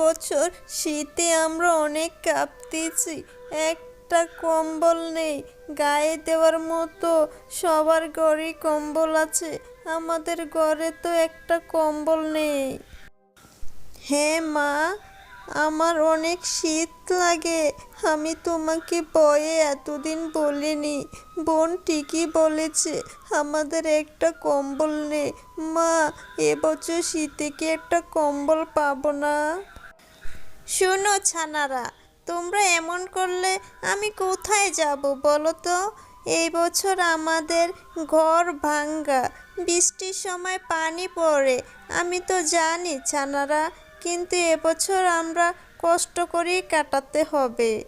বছর শীতে আমরা অনেক কাঁপতেছি। একটা কম্বল নেই, গায়ে দেওয়ার মতো সবার ঘরে কম্বল আছে, আমাদের ঘরে তো একটা কম্বল নেই। হ্যাঁ মা, আমার অনেক শীত লাগে, আমি তোমাকে বয়ে এতদিন বলিনি। বোন ঠিকই বলেছে, আমাদের একটা কম্বল নেই। মা এবছর শীতে কি একটা কম্বল পাবো না? শোনো ছানারা, তোমরা এমন করলে আমি কোথায় যাব বলো তো? এই বছর আমাদের ঘর ভাঙ্গা, বৃষ্টির সময় পানি পড়ে, আমি তো জানি ছানারা, কিন্তু এবছর আমরা কষ্ট করেই কাটাতে হবে।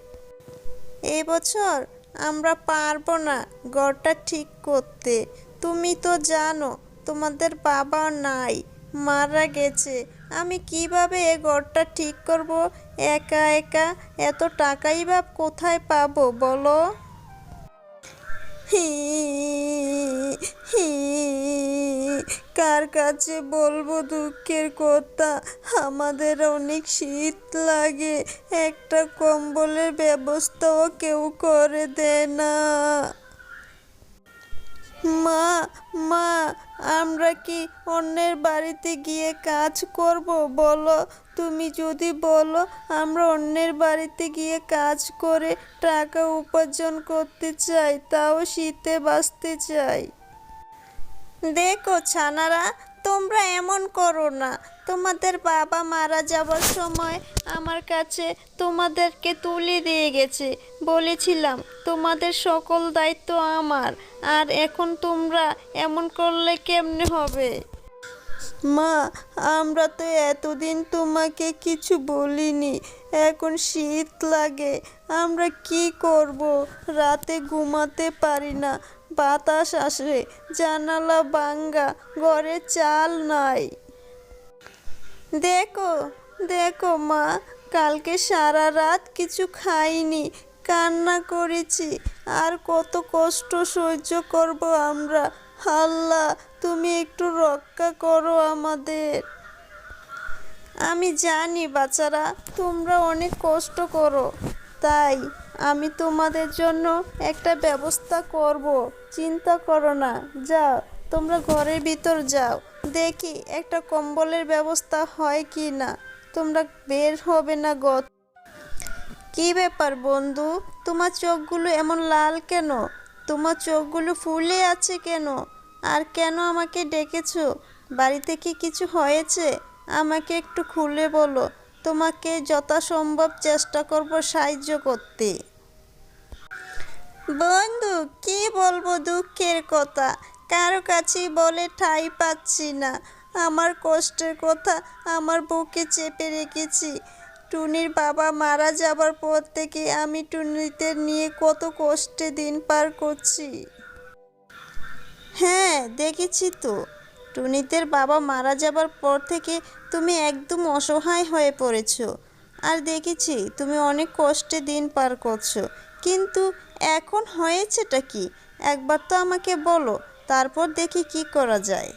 এবছর আমরা পারব না ঘরটা ঠিক করতে। তুমি তো জানো, তোমাদের বাবা নাই, মারা গেছে আমি কীভাবে এ ঘরটা ঠিক করব? একা একা এত টাকাই বা কোথায় পাবো বলো? হি হি, কার কাছে বলব দুঃখের কথা? আমাদের অনেক শীত লাগে, একটা কম্বলের ব্যবস্থাও কেউ করে দেয় না। মা মা আমরা কি অন্যের বাড়িতে গিয়ে কাজ করব? বলো, তুমি যদি বলো, আমরা অন্যের বাড়িতে গিয়ে কাজ করে টাকা উপার্জন করতে চাই, তাও শীতে বাঁচতে চাই। দেখো, ছানারা তোমরা এমন করো না। তোমাদের বাবা মারা যাওয়ার সময় আমার কাছে তোমাদেরকে তুলে দিয়ে গেছে। বলেছিলাম, তোমাদের সকল দায়িত্ব আমার, আর এখন তোমরা এমন করলে কেমনে হবে? মা, আমরা তো এতদিন তোমাকে কিছু বলিনি। এখন শীত লাগে, আমরা কি করব? রাতে ঘুমাতে পারি না। বাতাস আসে, জানালা ভাঙ্গা ঘরে চাল নাই। দেখো দেখো মা, কালকে সারা রাত কিছু খাইনি, কান্না করেছি, আর কত কষ্ট সহ্য করব আমরা। আল্লাহ তুমি একটু রক্ষা করো আমাদের। আমি জানি বাচ্চারা, তোমরা অনেক কষ্ট করো, তাই আমি তোমাদের জন্য একটা ব্যবস্থা করব। চিন্তা করো না। যাও, তোমরা ঘরের ভিতর যাও। দেখি একটা কম্বলের ব্যবস্থা হয় কি না তোমরা বের হবে না গত কি ব্যাপার বন্ধু? তোমার চোখগুলো এমন লাল কেন? তোমার চোখগুলো ফুলে আছে কেন? আর কেন আমাকে ডেকেছো? বাড়িতে কি কিছু হয়েছে? আমাকে একটু খুলে বলো। তোমাকে যথাসম্ভব চেষ্টা করব সাহায্য করতে। বন্ধু, কি বলব দুঃখের কথা? কারও কাছেই বলে ঠাই পাচ্ছি না। আমার কষ্টের কথা আমার বুকে চেপে রেখেছি। টুনির বাবা মারা যাবার পর থেকে আমি টুনিতে নিয়ে কত কষ্টে দিন পার করছি। হ্যাঁ দেখেছি তো। টুনিতের বাবা মারা যাবার পর থেকে তুমি একদম অসহায় হয়ে পড়েছো। আর দেখেছি তুমি অনেক কষ্টে দিন পার করছ। কিন্তু এখন হয়েছেটা কি? একবার তো আমাকে বলো, তারপর দেখি কি করা যায়।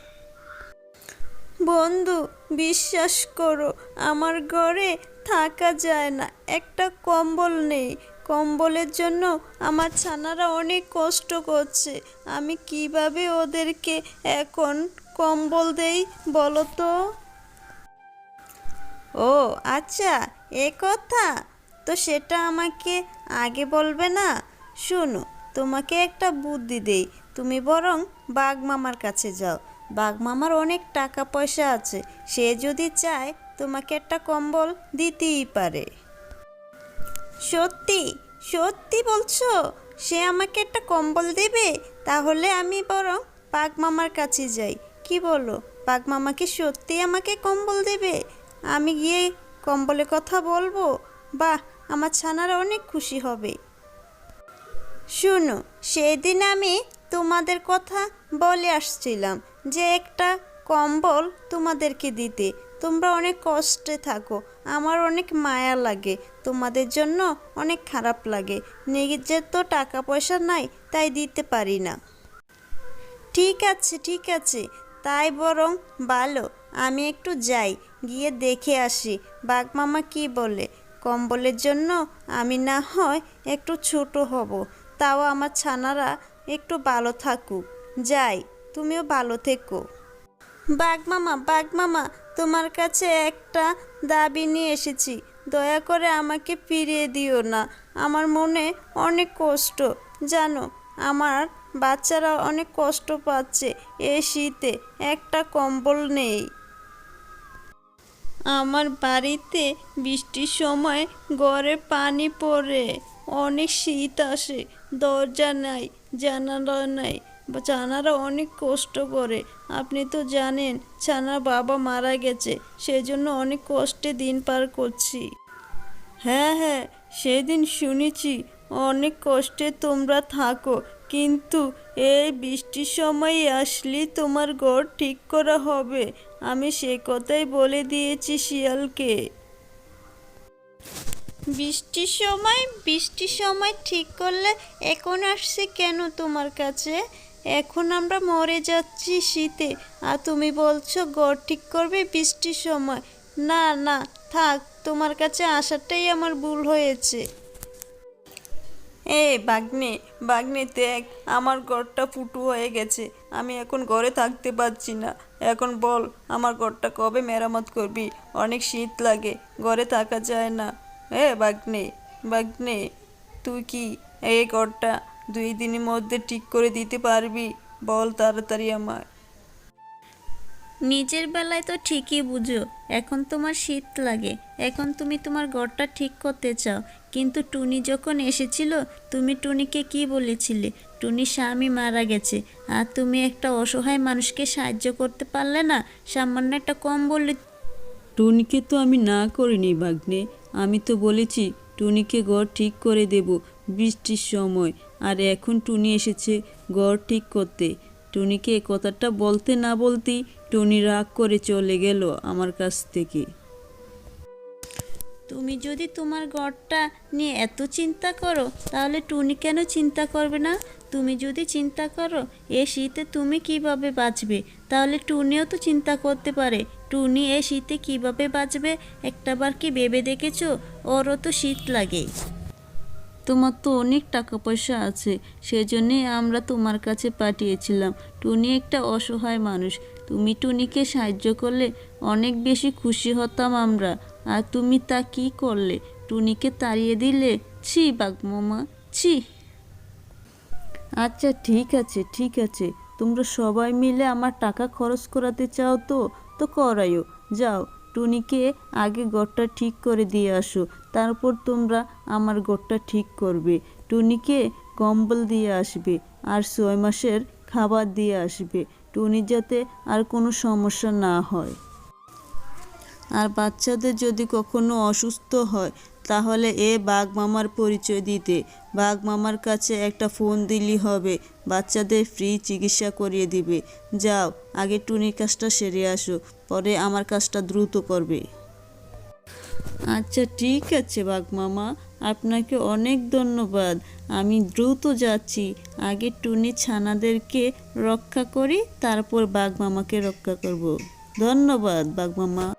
বন্ধু, বিশ্বাস করো, আমার ঘরে থাকা যায় না। একটা কম্বল নেই। কম্বলের জন্য আমার ছানারা অনেক কষ্ট করছে। আমি কীভাবে ওদেরকে এখন কম্বল দেই, বলো তো। ও আচ্ছা এ কথা। তো সেটা আমাকে আগে বলবে না? শোনো, তোমাকে একটা বুদ্ধি দেই। তুমি বরং বাঘ মামার কাছে যাও। বাঘ মামার অনেক টাকা পয়সা আছে। সে যদি চায়, তোমাকে একটা কম্বল দিতেই পারে। সত্যি? সত্যি বলছো? সে আমাকে একটা কম্বল দেবে? তাহলে আমি বরং বাঘ মামার কাছে যাই। কি বলো? বাঘ মামাকে সত্যি আমাকে কম্বল দেবে? আমি গিয়ে কম্বলে কথা বলব? বাহ, আমার ছানারা অনেক খুশি হবে। শোনো, সেদিন আমি তোমাদের কথা বলে আসছিলাম যে একটা কম্বল তোমাদেরকে দিতে। তোমরা অনেক কষ্টে থাকো, আমার অনেক মায়া লাগে, তোমাদের জন্য অনেক খারাপ লাগে। নিজের তো টাকা পয়সা নাই, তাই দিতে পারি না। ঠিক আছে ঠিক আছে তাই বরং ভালো আমি একটু যাই, গিয়ে দেখে আসি। বাঘ মামা কি বলে? কম্বলের জন্য আমি না হয় একটু ছোট হব, তাও আমার ছানারা একটু ভালো থাকুক। যাই, তুমিও ভালো থেকো। বাঘ মামা বাঘ মামা তোমার কাছে একটা দাবি নিয়ে এসেছি। দয়া করে আমাকে ফিরিয়ে দিও না। আমার মনে অনেক কষ্ট। জানো, আমার বাচ্চারা অনেক কষ্ট পাচ্ছে এই শীতে, একটা কম্বল নেই। আমার বাড়িতে বৃষ্টির সময় ঘরে পানি পড়ে, অনেক শীত আসে, দরজা নাই, জানালা নাই, ছানারা অনেক কষ্ট করে। আপনি তো জানেন, ছানার বাবা মারা গেছে, সেজন্য অনেক কষ্টে দিন পার করছি। হ্যাঁ হ্যাঁ সেদিন শুনেছি, অনেক কষ্টে তোমরা থাকো কিন্তু এই বৃষ্টির সময় আসলে তোমার ঘর ঠিক করা হবে। আমি সে কথাই বলে দিয়েছি শিয়ালকে। বৃষ্টির সময়? বৃষ্টির সময় ঠিক করলে এখন আসছে কেন তোমার কাছে? এখন আমরা মরে যাচ্ছি শীতে। আর তুমি বলছো ঘর ঠিক করবে বৃষ্টির সময়। না না, থাক, তোমার কাছে আসাটাই আমার ভুল হয়েছে। এ বাগনে বাগনে দেখ, আমার ঘরটা ফুটু হয়ে গেছে। আমি এখন ঘরে থাকতে পারছি না। এখন বল, আমার ঘরটা কবে মেরামত করবি? অনেক শীত লাগে, ঘরে থাকা যায় না। এ বাগনে বাগনে তুই কি এই ঘরটা দুই দিনের মধ্যে ঠিক করে দিতে পারবি? বল তাড়াতাড়ি আমার নিজের বেলায় তো ঠিকই বুঝো, এখন তোমার শীত লাগে। এখন তুমি তোমার ঘরটা ঠিক করতে চাও। কিন্তু টুনি যখন এসেছিল, তুমি টুনিকে কি বলেছিলে? টুনি স্বামী মারা গেছে। আর তুমি একটা অসহায় মানুষকে সাহায্য করতে পারলে না? সামান্য একটা কম বললে টুনিকে তো আমি না করিনি বাগ্নে আমি তো বলেছি, টুনিকে ঘর ঠিক করে দেব বৃষ্টির সময়। আর এখন টুনি এসেছে ঘর ঠিক করতে। টুনিকে কথাটা বলতে না বলতেই টুনি রাগ করে চলে গেল আমার কাছ থেকে। তুমি যদি তোমার ঘরটা নিয়ে এত চিন্তা করো, তাহলে টুনি কেন চিন্তা করবে না? তুমি যদি চিন্তা করো, এ শীতে তুমি কীভাবে বাঁচবে? তাহলে টুনিও তো চিন্তা করতে পারে, টুনি এ শীতে কীভাবে বাঁচবে? একটাবার কি ভেবে দেখেছ? ওরও তো শীত লাগে। তোমার তো অনেক টাকা পয়সা আছে, সেজন্যই আমরা তোমার কাছে পাঠিয়েছিলাম। টুনি একটা অসহায় মানুষ। তুমি টুনিকে সাহায্য করলে অনেক বেশি খুশি হতাম আমরা। আর তুমি তা কি করলে? টুনিকে তাড়িয়ে দিলে? ছি বাগমামা ছি। আচ্ছা ঠিক আছে ঠিক আছে। তোমরা সবাই মিলে আমার টাকা খরচ করাতে চাও তো? তো করাইও। যাও, টুনিকে আগে ঘরটা ঠিক করে দিয়ে আসো। তারপর তোমরা আমার ঘরটা ঠিক করবে। টুনিকে কম্বল দিয়ে আসবে আর ছয় মাসের খাবার দিয়ে আসবে। টুনি যাতে আর কোনো সমস্যা না হয়। আর বাচ্চাদের যদি কখনো অসুস্থ হয়, তাহলে এ বাঘ মামার পরিচয় দিতে। বাঘ মামার কাছে একটা ফোন দিলেই হবে, বাচ্চাদের ফ্রি চিকিৎসা করিয়ে দিবে। যাও, আগে টুনির কাজটা সেরে আসো, পরে আমার কাজটা দ্রুত করবে। আচ্ছা ঠিক আছে বাঘ মামা, আপনাকে অনেক ধন্যবাদ। আমি দ্রুত যাচ্ছি। আগে টুনি ছানাদেরকে রক্ষা করি, তারপর বাঘ মামাকে রক্ষা করব। ধন্যবাদ বাঘ মামা।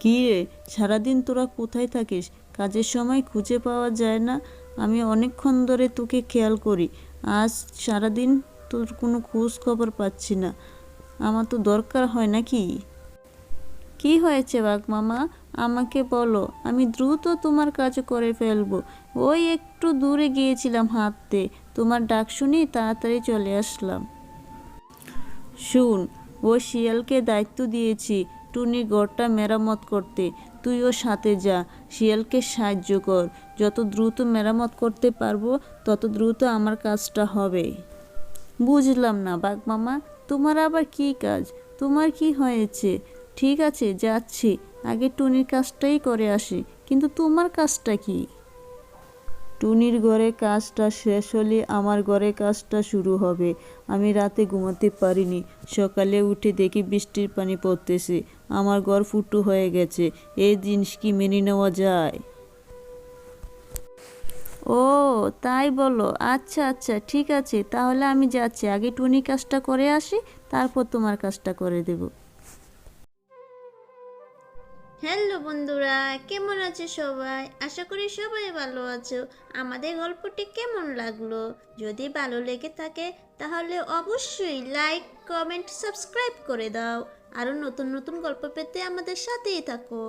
কী রে? সারাদিন তোরা কোথায় থাকিস? কাজের সময় খুঁজে পাওয়া যায় না। আমি অনেকক্ষণ ধরে তোকে খেয়াল করি। আজ সারাদিন তোর কোনো খোঁজ খবর পাচ্ছি না। আমার তো দরকার হয় নাকি? কি কি হয়েছে বাঘ মামা? আমাকে বলো। আমি দ্রুত তোমার কাজ করে ফেলব। ওই একটু দূরে গিয়েছিলাম হাঁটতে। তোমার ডাক শুনি তাড়াতাড়ি চলে আসলাম। শুন ও শিয়ালকে দায়িত্ব দিয়েছি। টুনি ঘরটা মেরামত করতে। তুইও সাথে যা, শিয়ালকে সাহায্য কর। যত দ্রুত মেরামত করতে পারব, তত দ্রুত আমার কাজটা হবে। বুঝলাম না বাঘ মামা, তোমার আবার কি কাজ? তোমার কি হয়েছে? ঠিক আছে, যাচ্ছি। আগে টুনির কাজটাই করে আসি, কিন্তু তোমার কাজটা কি? টুনির ঘরে কাজটা শেষ হলে আমার ঘরে কাজটা শুরু হবে। আমি রাতে ঘুমাতে পারিনি। সকালে উঠে দেখি বৃষ্টির পানি পড়তেছে। আমার ঘর ফুটু হয়ে গেছে। এই জিনিস কি মেনে নেওয়া যায়? ও, তাই বলো। আচ্ছা আচ্ছা ঠিক আছে, তাহলে আমি যাচ্ছি। আগে টুনি কাজটা করে আসি, তারপর তোমার কাজটা করে দেব। হ্যালো বন্ধুরা, কেমন আছে সবাই? আশা করি সবাই ভালো আছো। আমাদের গল্পটি কেমন লাগল? যদি ভালো লেগে থাকে, তাহলে অবশ্যই লাইক কমেন্ট সাবস্ক্রাইব করে দাও। আরও নতুন নতুন গল্প পেতে আমাদের সাথেই থাকো।